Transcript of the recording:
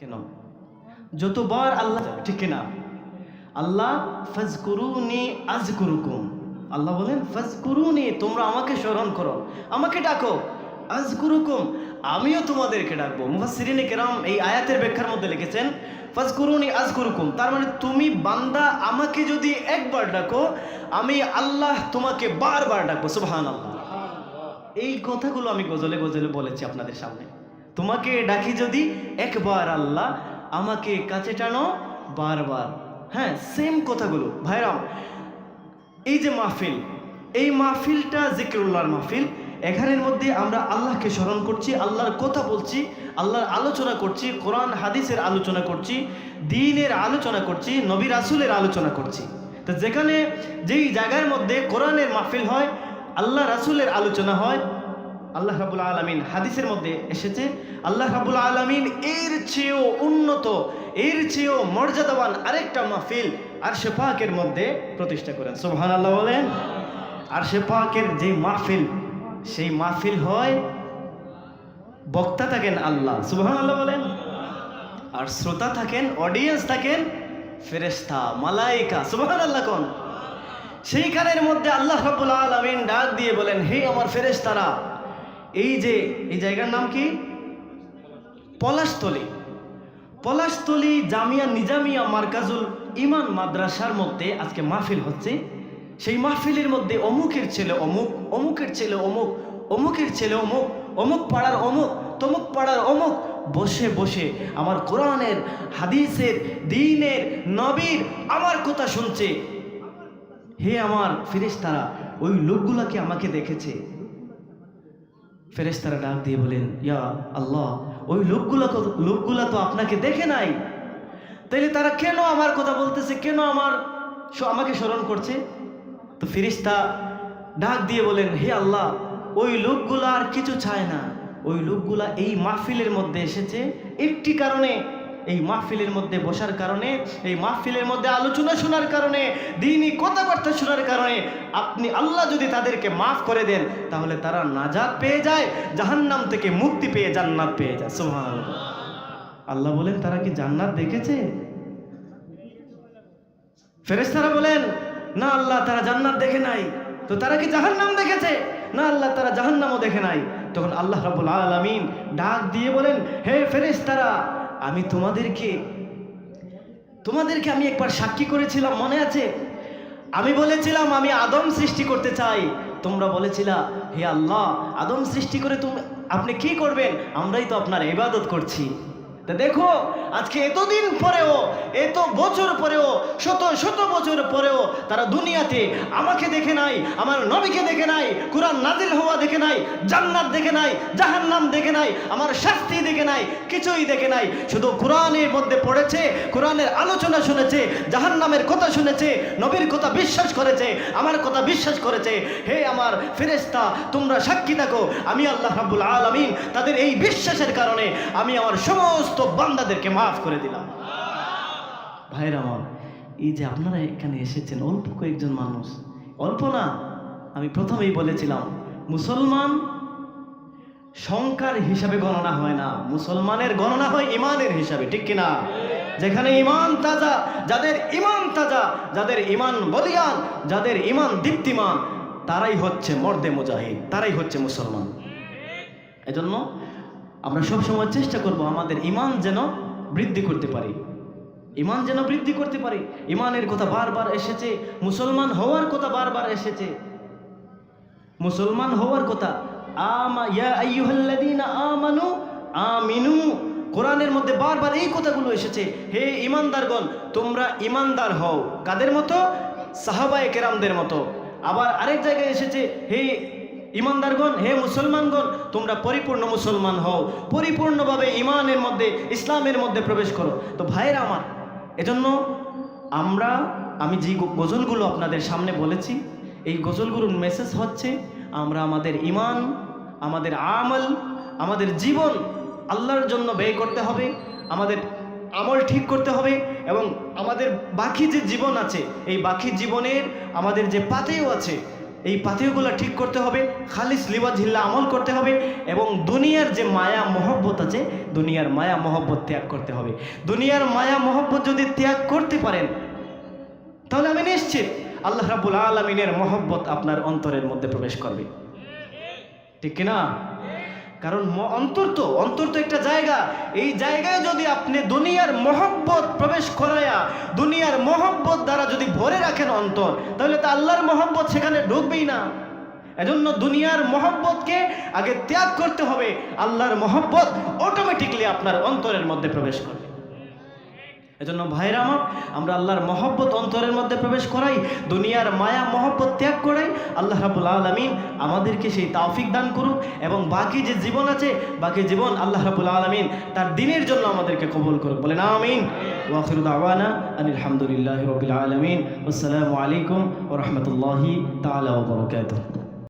কেন? যতবার আল্লাহ ঠিক কিনা? আল্লাহ, ফাজকুরুনি আজকুরুকুম। আল্লাহ বলেন ফজ ফাজকুরুনি, তোমরা আমাকে স্মরণ করো, আমাকে ডাকো। আজ আজকুরুকুম, আমিও তোমাদেরকে ডাকবো। মুফাসসিরিনে কেরাম এই আয়াতের ব্যাখ্যার মধ্যে লিখেছেন, ফাজকুরুনি আজকুরুকুম। তার মানে তুমি বান্দা, আমাকে যদি একবার ডাকো, আমি আল্লাহ তোমাকে বারবার ডাকবো। সুবহানাল্লাহ। এই কথাগুলো আমি গজলে গজলে বলেছি আপনাদের সামনে। তোমাকে ডাকি যদি একবার আল্লাহ আমাকে কাছে টানো বারবার। হ্যাঁ সেম কথাগুলো। ভাইরাম, এই যে মাহফিল, এই মাহফিলটা জিক্রুল্লাহর মাহফিল, এখানের মধ্যে আমরা আল্লাহকে স্মরণ করছি, আল্লাহর কথা বলছি, আল্লাহর আলোচনা করছি, কোরআন, হাদিসের আলোচনা করছি, দিনের আলোচনা করছি, নবী রাসুলের আলোচনা করছি। তো যেখানে যেই জায়গার মধ্যে কোরআনের মাহফিল হয়, আল্লাহ রাসুলের আলোচনা হয় আল্লাহ রাবুল আলমিন হাদিসের মধ্যে এসেছে, আল্লাহ রাবুল আলমিন এর চেয়েও উন্নত, এর চেয়েও মর্যাদাবান আরেকটা মাহফিল আর পাকের মধ্যে প্রতিষ্ঠা করেন। সোহান আল্লাহ বলেন। আর পাকের যে মাহফিল, সেই মাহফিল হয় বক্তা থাকেন আল্লাহ। সুবহান আল্লাহ বলেন। আর শ্রোতা থাকেন অডিয়েন্স থাকেন ফেরেস্তা মালাইকা। সুবহান আল্লাহ কোন? সেইখানের মধ্যে আল্লাহ রাবুল আলামিন ডাক দিয়ে বলেন, হে আমার ফেরেশতারা এই যে, এই জায়গার নাম কি? পলাশতলি। পলাশতলি জামিয়া নিজামিয়া মার্কাজুল ইমান মাদ্রাসার মধ্যে আজকে মাহফিল হচ্ছে। সেই মাহফিলের মধ্যে অমুকের ছেলে অমুক, অমুকের ছেলে অমুক, অমুকের ছেলে অমুক অমুক পাড়ার অমুক, তমুক পাড়ার অমুক। বসে বসে আমার কোরআনের, হাদিসের, দিনের, নবীর আমার কথা শুনছে। হে আমার ফেরেশতারা, ওই লোকগুলাকে আমাকে দেখেছে? ফেরেশতারা ডাক দিয়ে বলেন, ইয়া আল্লাহ, ওই লোকগুলা লোকগুলা তো আপনাকে দেখে নাই। তাইলে তারা কেন আমার কথা বলতেছে? কেন আমার আমাকে স্মরণ করছে? তো ফিরিস্তা ডাক দিয়ে বলেন, হে আল্লাহ, ওই লোকগুলা আর কিছু চায় না। ওই লোকগুলা এই মাহফিলের মধ্যে এসেছে। একটি কারণে এই মাহফিলের মধ্যে বসার কারণে, এই মাহফিলের মধ্যে আলোচনা শোনার কারণে, দিনই কথাবার্তা শোনার কারণে আপনি আল্লাহ যদি তাদেরকে মাফ করে দেন, তাহলে তারা নাজাত পেয়ে যায়, জাহান্নাম থেকে মুক্তি পেয়ে জান্নাত পেয়ে যায়। সোহান আল্লাহ বলেন, তারা কি জান্নাত দেখেছে? ফেরেশতারা বলেন, না আল্লাহ, তারা জান্নাত দেখে নাই। তো তারা কি জাহান্নাম দেখেছে? না আল্লাহ, তারা জাহান্নামও দেখে নাই। তখন আল্লাহ রাব্বুল আলামিন ডাক দিয়ে বলেন, হে ফেরেশতারা আমি তোমাদেরকে তোমাদেরকে আমি একবার সাক্ষী করেছিলাম, মনে আছে? আমি বলেছিলাম, আমি আদম সৃষ্টি করতে চাই। তোমরা বলেছিলা, হে আল্লাহ, আদম সৃষ্টি করে তুমি, আপনি কি করবেন? আমরাই তো আপনার ইবাদত করছি। তা দেখো, আজকে এতদিন পরেও, এত বছর পরেও, শত শত বছর পরেও তারা দুনিয়াতে আমাকে দেখে নাই, আমার নবীকে দেখে নাই, কোরআন নাজিল হওয়া দেখে নাই, জান্নাত দেখে নাই, জাহান্নাম দেখে নাই, আমার শাস্তি দেখে নাই, কিছুই দেখে নাই। শুধু কোরআনের মধ্যে পড়েছে, কোরআনের আলোচনা শুনেছে, জাহান্নামের কথা শুনেছে, নবীর কথা বিশ্বাস করেছে, আমার কথা বিশ্বাস করেছে। হে আমার ফেরেস্তা তোমরা সাক্ষী থাকো, আমি আল্লাহ রাব্বুল আলামিন তাদের এই বিশ্বাসের কারণে আমি আমার সমস্ত বান্দাদেরকে মাফ করে দিলাম। ভাইরা আমার, এই যে আপনারা এখানে এসেছেন, অল্প কয়েকজন মানুষ, অল্প না, আমি প্রথমেই বলেছিলাম, মুসলমান সংখ্যার হিসাবে গণনা হয় না, মুসলমানের গণনা হয় ইমানের হিসাবে, ঠিক কিনা? যেখানে ইমান তাজা, যাদের ইমান তাজা, যাদের ইমান বলিয়ান যাদের ইমান দীপ্তিমান, তারাই হচ্ছে মর্দে মুজাহিদ, তারাই হচ্ছে মুসলমান। এজন্য আমরা সবসময় চেষ্টা করব আমাদের ইমান যেন বৃদ্ধি করতে পারি। ইমান যেন বৃদ্ধি করতে পারি। ইমানের কথা বারবার এসেছে, মুসলমান হওয়ার কথা বারবার এসেছে। মুসলমান হওয়ার কথা আমানু, আমিনু। কোরআনের মধ্যে বারবার এই কথাগুলো এসেছে, হে ইমানদারগণ, তোমরা ইমানদার হও। কাদের মতো? সাহাবায়ে কেরামদের মতো। আবার আরেক জায়গায় এসেছে, হে ইমানদারগণ, হে মুসলমানগণ, তোমরা পরিপূর্ণ মুসলমান হও। পরিপূর্ণভাবে ইমানের মধ্যে, ইসলামের মধ্যে প্রবেশ করো। তো ভাইয়েরা আমার, এজন্য আমরা, আমি যে গজলগুলো আপনাদের সামনে বলেছি, এই গজলগুলোর মেসেজ হচ্ছে, আমরা আমাদের ইমান, আমাদের আমল, আমাদের জীবন আল্লাহর জন্য ব্যয় করতে হবে, আমাদের আমল ঠিক করতে হবে, এবং আমাদের বাকি যে জীবন আছে, এই বাকি জীবনের আমাদের যে পাতেও আছে এই পাথেয়গুলো ঠিক করতে হবে, খালিস লিবা ঝিল্লা আমল করতে হবে এবং দুনিয়ার যে মায়া মহব্বত আছে, দুনিয়ার মায়া মহব্বত ত্যাগ করতে হবে। দুনিয়ার মায়া মহব্বত যদি ত্যাগ করতে পারেন, তাহলে আমি নিশ্চিত আল্লাহ রাবুল আলমিনের মহব্বত আপনার অন্তরের মধ্যে প্রবেশ করবে। ঠিক কিনা? কারণ অন্তর তো অন্তর তো একটা জায়গা। এই জায়গায় যদি আপনি দুনিয়ার মহব্বত প্রবেশ করায়া, দুনিয়ার মহব্বত দ্বারা যদি ভরে রাখেন অন্তর, তাহলে তো আল্লাহর মহব্বত সেখানে ঢুকবেই না। এজন্য দুনিয়ার মহব্বতকে আগে ত্যাগ করতে হবে। আল্লাহর মহব্বত অটোমেটিকলি আপনার অন্তরের মধ্যে প্রবেশ করবে। এজন্য ভাইরা আমার, আমরা আল্লাহর মহব্বত অন্তরের মধ্যে প্রবেশ করাই, দুনিয়ার মায়া, মহব্বত ত্যাগ করাই, আল্লাহ রাবুল আলমিন আমাদেরকে সেই তাওফিক দান করুক এবং বাকি যে জীবন আছে, বাকি জীবন আল্লাহ রাবুল আলমিন তার দিনের জন্য আমাদেরকে কবল করুক। বলেন আমিন। ওয়াখির দাওয়ানা আলহামদুলিল্লাহ রবিল আলমিন। আসসালামু আলাইকুম ও রহমতুল্লাহি তালা বরকাত